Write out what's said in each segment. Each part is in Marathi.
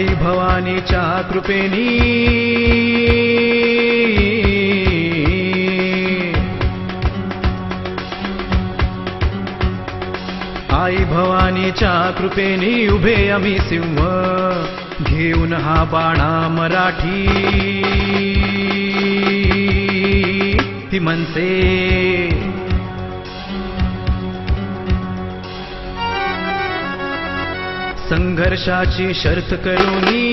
आई भवानीच्या कृपेनी आई भवानीच्या कृपेनी उभे आम्ही सिंह घेऊन हा बाणा मराठी। ती म्हणते संघर्षाची शर्थ करूनी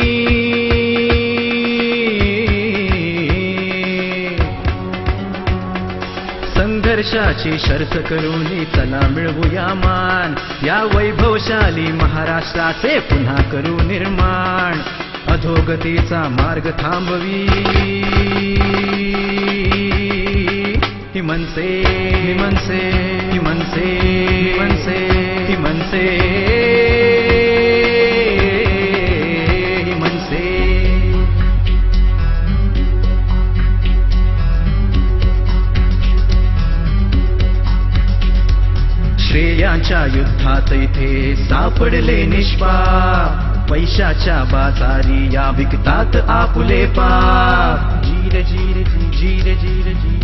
संघर्षाची शर्थ करूनी चला मिळवूया मान. या वैभवशाली महाराष्ट्राचे पुन्हा करू निर्माण. अधोगतीचा मार्ग थांबवी. ही मनसे ही मनसे ही श्रेयांच्या युद्धात इथे सापडले निष्पाप. पैशाच्या बाजारी या विकतात आपुले पाप. जीर जीर जीर जीर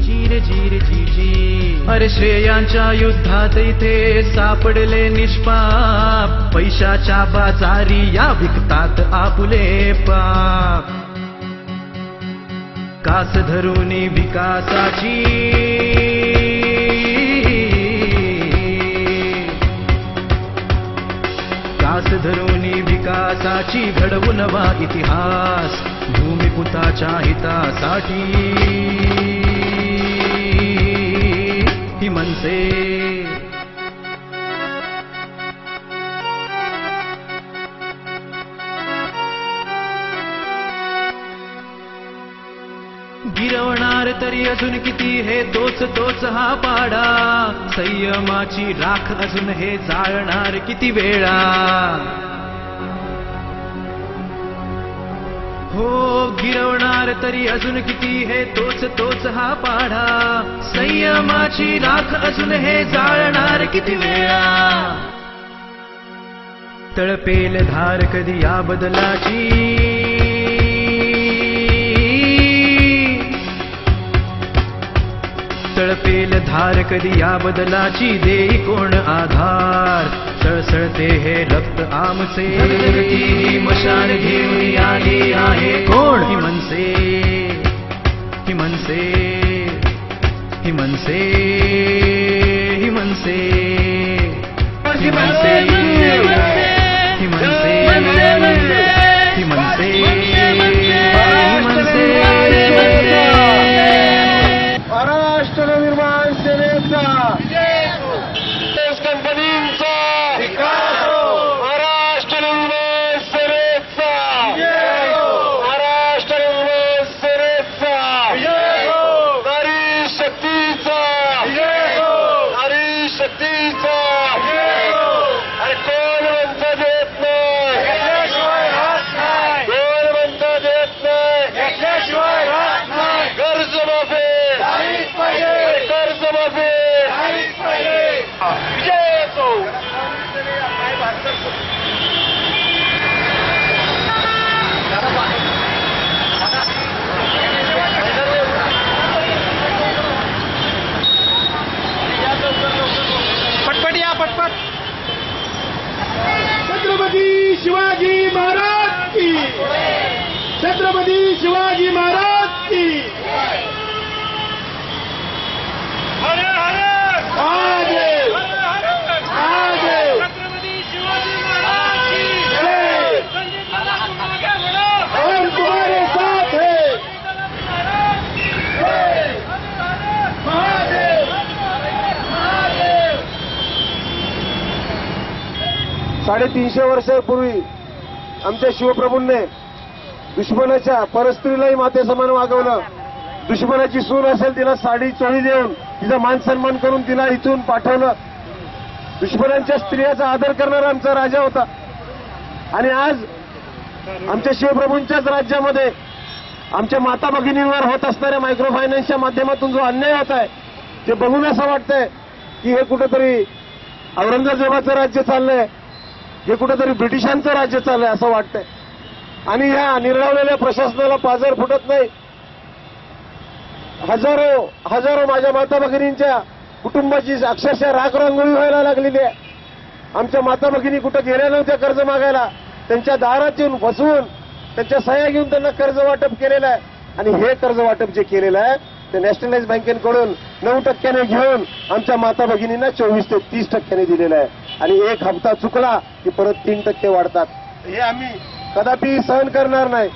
जीर जीर जी जी. अरे श्रेयांच्या युद्धात इथे सापडले निष्पाप. पैशाच्या बाजारी या विकतात आपुले पाप. कास धरून विकासाची ध्यास धरुनी विकासाची घडवून वा इतिहास. भूमिपुताच्या हितासाठी. ही मनसे. तरी अजून किती हे तोच तोच हा पाडा. संयमाची राख अजून हे जाळणार किती वेळा. हो गिरवणार तरी अजून किती हे तोच तोच हा पाढा संयमाची राख अजून हे जाळणार किती वेळा. तळपेल धार कधी या बदलाची? तळपेल धार कधी या बदलाची देई कोण आधार? सळसळते हे रक्त आमचे. ही मशाल घेऊन आली आहे. कोण विजय पटपट या पटपट. छत्रपती शिवाजी महाराज की. छत्रपती शिवाजी महाराज की हरे हरे महादेव महादेव छत्रपती शिवाजी महाराज की जय संजय दादा तुम आगे बढ़ो हम तुम्हारे साथ हैं महाराज की जय महादेव महादेव साडेतीनशे वर्षापूर्वी आमच्या शिवप्रभूंनी दुश्मनाच्या परस्त्रीलाही माते समान वागवलं. दुश्मनाची सून असेल तिला साडी चोळी देऊन तिचा मान सन्मान करून तिला इथून पाठवलं. दुश्मनांच्या स्त्रियाचा आदर करणारा आमचा राजा होता. आणि आज आमच्या शिवप्रभूंच्याच राज्यामध्ये आमच्या माता भगिनींवर होत असणाऱ्या मायक्रो फायनान्सच्या माध्यमातून जो अन्याय होत आहे ते बघून असं वाटतंय की हे कुठंतरी औरंगजेबाचं राज्य चाललंय. हे कुठेतरी ब्रिटिशांचं राज्य चाललंय असं वाटतंय. आणि ह्या निर्णवलेल्या प्रशासनाला पाजर फुटत नाही. हजारो हजारो माझ्या माता भगिनींच्या कुटुंबाची अक्षरशः राखरांगोळी व्हायला लागलेली आहे. आमच्या माता भगिनी कुठं गेल्या नव्हत्या कर्ज मागायला. त्यांच्या दारात येऊन फसवून त्यांच्या सह्या घेऊन त्यांना कर्ज वाटप केलेलं आहे. आणि हे कर्ज वाटप जे केलेलं आहे ते नॅशनलाइज बँकेकडून नऊ टक्क्याने घेऊन आमच्या माता भगिनींना चोवीस ते तीस टक्क्याने दिलेलं आहे. आणि एक हप्ता चुकला की परत तीन टक्के वाढतात. हे आम्ही कदापि सहन करणार नाही.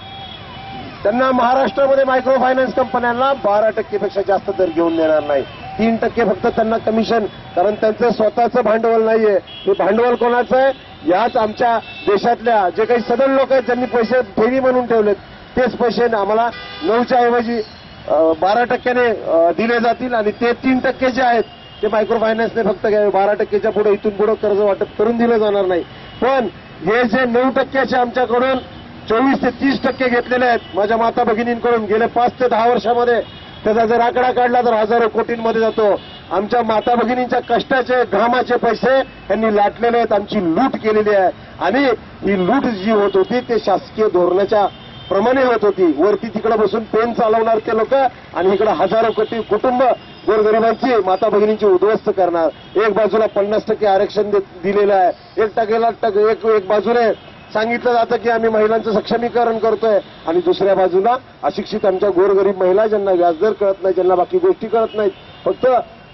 त्यांना महाराष्ट्रामध्ये मायक्रो फायनान्स कंपन्यांना बारा टक्केपेक्षा जास्त दर घेऊन देणार नाही. तीन टक्के फक्त त्यांना कमिशन कारण त्यांचं स्वतःचं भांडवल नाहीये. हे भांडवल कोणाचं आहे? याच आमच्या देशातल्या जे काही सदन लोक आहेत ज्यांनी पैसे ठेवी म्हणून ठेवलेत तेच पैसे आम्हाला नऊच्या ऐवजी बारा टक्क्याने दिले जातील आणि ते तीन टक्के जे आहेत ते मायक्रो फायनान्सने फक्त घ्यावे. बारा टक्क्याच्या पुढे इथून पुढे कर्ज वाटप करून दिलं जाणार नाही. पण हे जे नऊ टक्क्याचे आमच्याकडून चोवीस ते तीस टक्के घेतलेले आहेत माझ्या माता भगिनींकडून गेल्या पाच ते दहा वर्षामध्ये त्याचा जर आकडा काढला तर हजारो कोटींमध्ये जातो. आमच्या माता भगिनींच्या कष्टाचे घामाचे पैसे यांनी लाटलेले आहेत. आमची लूट केलेली आहे. आणि ही लूट जी होत होती ते शासकीय धोरणाच्या प्रमाणे होत होती. वरती तिकडे बसून पेन चालवणार ते लोक आणि इकडे हजारो कोटी कुटुंब गोरगरिबांची माता भगिनींची उद्ध्वस्त करणार. एक बाजूला पन्नास टक्के आरक्षण दिलेलं आहे. एक टक्केला टक- एक एक बाजूने सांगितलं जातं की आम्ही महिलांचं सक्षमीकरण करतोय. आणि दुसऱ्या बाजूला अशिक्षित आमच्या गोरगरीब महिला ज्यांना व्याजदर कळत नाही ज्यांना बाकी गोष्टी कळत नाहीत. फक्त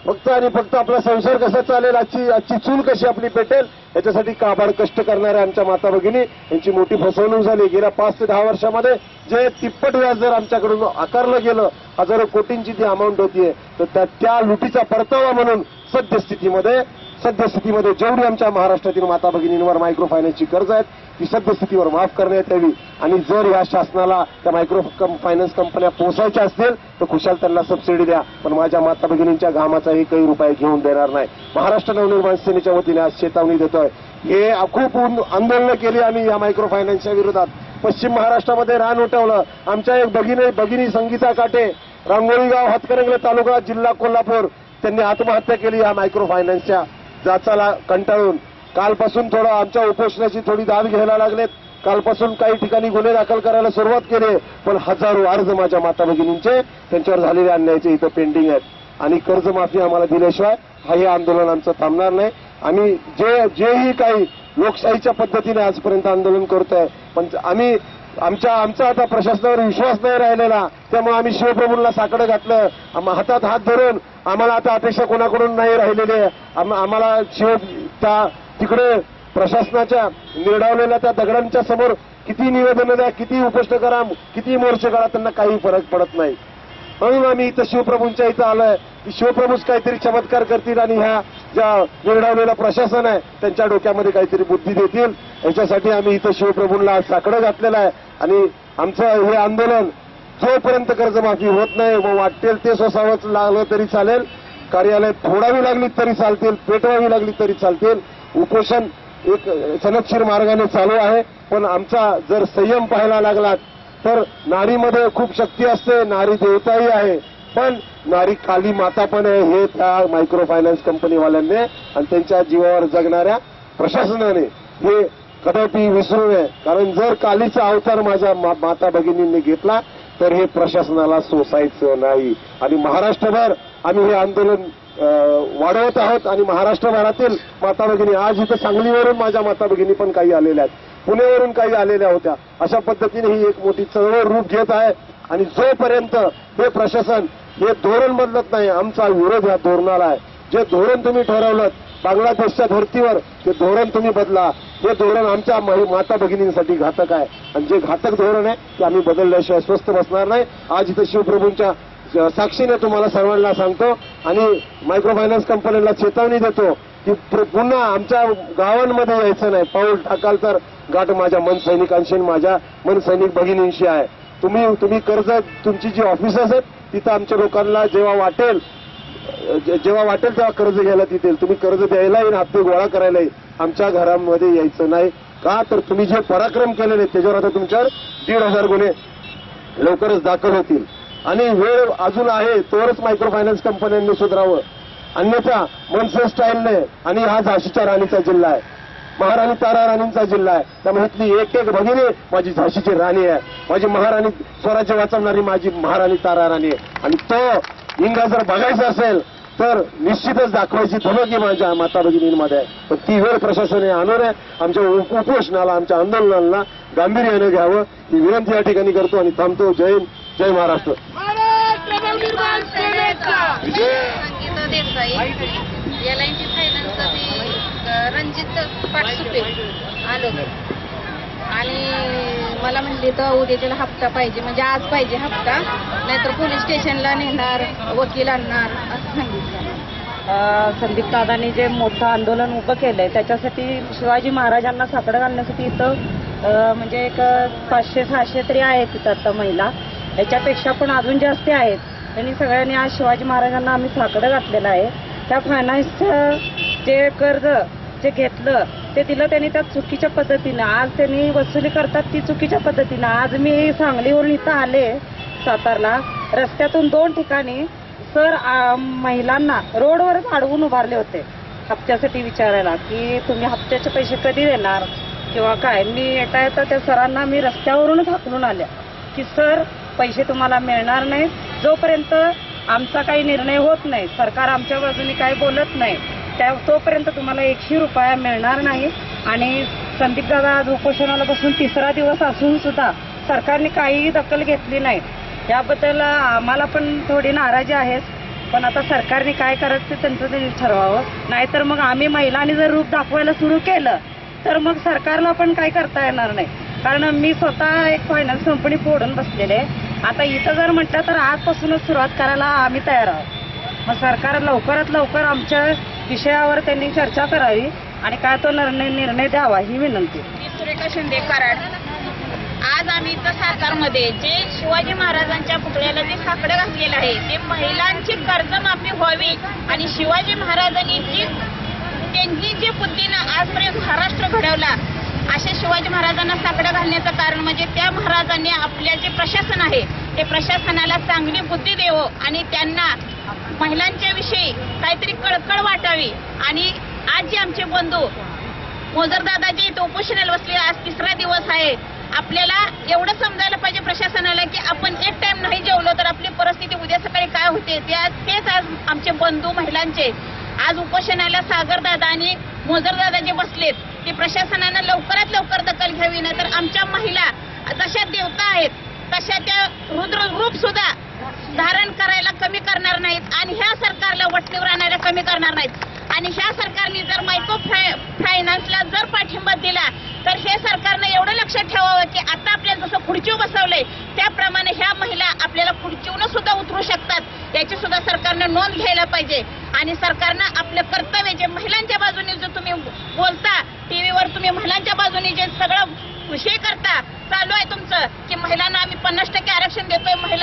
फक्त आणि फक्त आपला संसार कसा चालेल आजची आजची चूल कशी आपली पेटेल याच्यासाठी काबाड कष्ट करणाऱ्या आमच्या माता भगिनी यांची मोठी फसवणूक झाली. गेल्या पाच ते दहा वर्षामध्ये जे तिप्पट व्याज जर आमच्याकडून आकारलं गेलं हजारो कोटींची ती अमाऊंट होतीये. तर त्या- त्या लुटीचा परतावा म्हणून सद्यस्थितीमध्ये सद्यस्थितीमध्ये जेवढी आमच्या महाराष्ट्रातील माता भगिनींवर मायक्रो फायनान्सची कर्ज आहेत ती सद्यस्थितीवर माफ करण्यात यावी. आणि जर या शासनाला त्या मायक्रो फायनान्स कंपन्या पोहोचायच्या असतील तर खुशाल त्यांना सबसिडी द्या. पण माझ्या माता भगिनींच्या घामाचाही काही रुपये घेऊन देणार नाही. महाराष्ट्र नवनिर्माण सेनेच्या वतीने आज चेतावणी देतोय. हे खूप आंदोलनं केली आम्ही या मायक्रो फायनान्सच्या विरोधात. पश्चिम महाराष्ट्रामध्ये रान उठवलं. आमच्या एक भगिनी भगिनी संगीता काटे रांगोळीगाव हातकरंगले तालुका जिल्हा कोल्हापूर त्यांनी आत्महत्या केली या मायक्रो फायनान्सच्या जाचाला कंटाळून. कालपासून थोडं आमच्या उपोषणाची थोडी दाद घ्यायला लागलेत. कालपासून काही ठिकाणी गुन्हे दाखल करायला सुरुवात केली पण हजारो अर्ज माझ्या माता भगिनींचे त्यांच्यावर झालेले अन्यायाचे इथं पेंडिंग आहेत. आणि कर्जमाफी आम्हाला दिल्याशिवाय हा हे आंदोलन आमचं थांबणार नाही. आम्ही जे जेही काही लोकशाहीच्या पद्धतीने आजपर्यंत आंदोलन करतोय पण आम्ही आमच्या आमचा आता प्रशासनावर विश्वास नाही राहिलेला. त्यामुळे आम्ही शिवप्रभूंना साकडं घातलं. हातात हात धरून आम्हाला आता अपेक्षा कोणाकडून नाही राहिलेली आम्हाला शिव त्या तिकडे प्रशासनाच्या निर्डावलेल्या त्या दगडांच्या समोर किती निवेदनं द्या किती उपोष्ण करा किती मोर्चे करा त्यांना काही फरक पडत नाही. म्हणून आम्ही इथं शिवप्रभूंच्या इथं आलोय. की शिवप्रभूच काहीतरी चमत्कार करतील आणि ह्या ज्या निर्णवलेलं प्रशासन आहे त्यांच्या डोक्यामध्ये काहीतरी बुद्धी देतील. याच्यासाठी आम्ही इथं शिवप्रभूंना साकडं घातलेलं आहे. आणि आमचं हे आंदोलन जोपर्यंत कर्जमाफी होत नाही व वाटेल ते सोसावंच लागलं तरी चालेल. कार्यालय फोडावी लागली तरी चालतील पेटवावी लागली तरी चालतील. उपोषण एक सनक्षीर मार्गाने चालू आहे. पण आमचा जर संयम पाहायला लागला तर नारीमध्ये खूप शक्ती असते नारी देवताही आहे. पण नारी काली माता पण आहे हे त्या मायक्रो फायनान्स कंपनीवाल्यांनी आणि त्यांच्या जीवावर जगणाऱ्या प्रशासनाने हे कदापि विसरू नये. कारण जर कालीचा अवतार माझ्या मा- माता भगिनींनी घेतला तर हे प्रशासनाला सोसायचं नाही. आणि महाराष्ट्रभर आम्ही हे आंदोलन वाढवत आहोत आणि महाराष्ट्रभरातील माता भगिनी आज इथं सांगलीवरून माझ्या माता भगिनी पण काही आलेल्या आहेत. पुण्यावरून काही आलेल्या होत्या. अशा पद्धतीने ही एक मोठी चळवळ रूप घेत आहे. आणि जोपर्यंत हे प्रशासन हे धोरण बदलत नाही आमचा विरोध या धोरणाला आहे. जे धोरण तुम्ही ठरवलं बांगलादेशच्या धर्तीवर ते धोरण तुम्ही बदला हे धोरण आमच्या माता भगिनींसाठी घातक आहे. आणि जे घातक धोरण आहे ते आम्ही बदलल्याशिवाय स्वस्त बसणार नाही. आज इथं शिवप्रभूंच्या साक्षीने तुम्हाला सर्वांना सांगतो आणि मायक्रो फायनान्स कंपन्यांना चेतावणी देतो की पुन्हा आमच्या गावांमध्ये यायचं नाही. पाऊल टाकाल तर गाठ माझ्या मन सैनिकांशी आणि माझ्या मन सैनिक भगिनींशी आहे. तुम्ही तुम्ही कर्ज तुमची जी ऑफिसर्स आहेत तिथं आमच्या लोकांना जेव्हा वाटेल जेव्हा वाटेल तेव्हा कर्ज घ्यायला तिथे तुम्ही कर्ज द्यायला येईन हप्ते गोळा करायला आमच्या घरामध्ये यायचं नाही. का? तर तुम्ही जे पराक्रम केलेले त्याच्यावर आता तुमच्यावर दीड हजार गुन्हे लवकरच दाखल होतील. आणि वेळ अजून आहे तोवरच मायक्रो फायनान्स कंपन्यांनी सुधारावं. अन्यथा मनसे स्टाईलने आणि हा झाशीच्या राणीचा जिल्हा आहे. महाराणी तारा राणींचा जिल्हा आहे. त्यामुळे इथली एक एक भगिनी माझी झाशीची राणी आहे. माझी महाराणी स्वराज्य वाचवणारी माझी महाराणी तारा राणी आहे. आणि तो इंगा जर बघायचा असेल तर निश्चितच दाखवायची धमकी माझ्या माता भगिनींमध्ये आहे. पण ती वेळ प्रशासनाने आणू नये आमच्या उप- उपोषणाला आमच्या आंदोलनाला गांभीर्यानं घ्यावं ही विनंती या ठिकाणी करतो आणि थांबतो. जय हिंद जय महाराष्ट्र. महाराष्ट्र नवनिर्माण सेनेचा. Sangeeta Desai L I T फायनान्सचा मी अ, रणजित पाटसुपे आलो. आणि मला म्हणले तर उद्याच्याला हप्ता पाहिजे. म्हणजे आज पाहिजे हप्ता. नाहीतर पोलीस स्टेशनला नेणार वकील आणणार असं सांगितलं. संदीप दादांनी जे मोठं आंदोलन उभं केलंय त्याच्यासाठी शिवाजी महाराजांना साकडं घालण्यासाठी इथं अ, म्हणजे एक पाचशे सहाशे तरी आहेत तिथं आता महिला. याच्यापेक्षा पण अजून जास्त आहेत. त्यांनी सगळ्यांनी आज शिवाजी महाराजांना आम्ही साकडं घातलेलं आहे. त्या फायनान्सचं जे कर्ज जे घेतलं ते दिलं त्यांनी त्या चुकीच्या पद्धतीनं. आज त्यांनी वसुली करतात ती चुकीच्या पद्धतीनं. आज मी सांगलीवरून इथं आले सातारला. रस्त्यातून दोन ठिकाणी सर महिलांना रोडवरच अडवून उभारले होते. हप्त्यासाठी विचारायला की तुम्ही हप्त्याचे पैसे कधी देणार किंवा काय? मी येता येता त्या सरांना मी रस्त्यावरूनच हाकलून आल्या की सर पैसे तुम्हाला मिळणार नाहीत. जोपर्यंत आमचा काही निर्णय होत नाही सरकार आमच्या बाजूने काही बोलत नाही त्या तोपर्यंत तुम्हाला एकशे रुपया मिळणार नाही. आणि संदीपदादा आज उपोषणाला बसून तिसरा दिवस असून सुद्धा सरकारने काहीही दखल घेतली नाही. याबद्दल आम्हाला पण थोडी नाराजी आहे. पण आता सरकारने काय करायचं ते त्यांचं त्यांनी ठरवावं. नाहीतर मग आम्ही महिलांनी जर रूप दाखवायला सुरू केलं तर मग सरकारला पण काय करता येणार नाही. कारण मी स्वतः एक फायनान्स कंपनी फोडून बसलेले आता इथं जर म्हटलं तर आजपासूनच सुरुवात करायला आम्ही तयार आहोत. मग सरकार लवकरात लवकर आमच्या विषयावर त्यांनी चर्चा करावी आणि काय तो निर्णय निर्णय द्यावा ही विनंती. मी सुरेखा शिंदे कराड. आज आम्ही इथं सातारमध्ये जे शिवाजी महाराजांच्या पुतळ्याला जे साकडं घातलेलं आहे ते महिलांची कर्जमाफी व्हावी आणि शिवाजी महाराजांनी जी त्यांची जी बुद्धीनं आजपर्यंत महाराष्ट्र घडवला अशा शिवाजी महाराजांना साकडं घालण्याचं कारण म्हणजे त्या महाराजांनी आपल्या जे प्रशासन आहे ते प्रशासनाला चांगली बुद्धी देवो आणि त्यांना महिलांच्या विषयी काहीतरी कळकळ वाटावी. आणि आज जे आमचे बंधू मोजरदादा जे इथं उपोषणाला बसले आज तिसरा दिवस आहे. आपल्याला एवढं समजायला पाहिजे प्रशासनाला की आपण एक टाइम नाही जेवलो तर आपली परिस्थिती उद्या सकाळी काय होते? त्या तेच आज आमचे बंधू महिलांचे. आज उपोषणाला सागरदादा आणि मोजरदादा जे बसलेत. ते प्रशासनानं लवकरात लवकर दखल घ्यावी नाही तर आमच्या महिला जशा देवता आहेत. तशा त्या रुद्र रूप सुद्धा धारण करायला कमी करणार नाहीत आणि ह्या सरकारला वटणीवर आणायला कमी करणार नाहीत. आणि ह्या सरकारने जर मायक्रो फाय- फायनान्सला जर पाठिंबा दिला तर हे सरकारनं एवढं लक्षात ठेवावं की आता आपल्याला जसं खुर्चीव बसवलंय त्याप्रमाणे ह्या महिला आपल्याला खुर्चीवनं सुद्धा उतरू शकतात. याची सुद्धा सरकारनं नोंद घ्यायला पाहिजे. आणि सरकारनं आपलं कर्तव्य जे महिलांच्या बाजूने जो तुम्ही बोलता टीव्हीवर तुम्ही महिलांच्या बाजूने जे सगळं हे करता चालू आहे तुमचं. की महिलांना आम्ही पन्नास टक्के आरक्षण देतोय महिला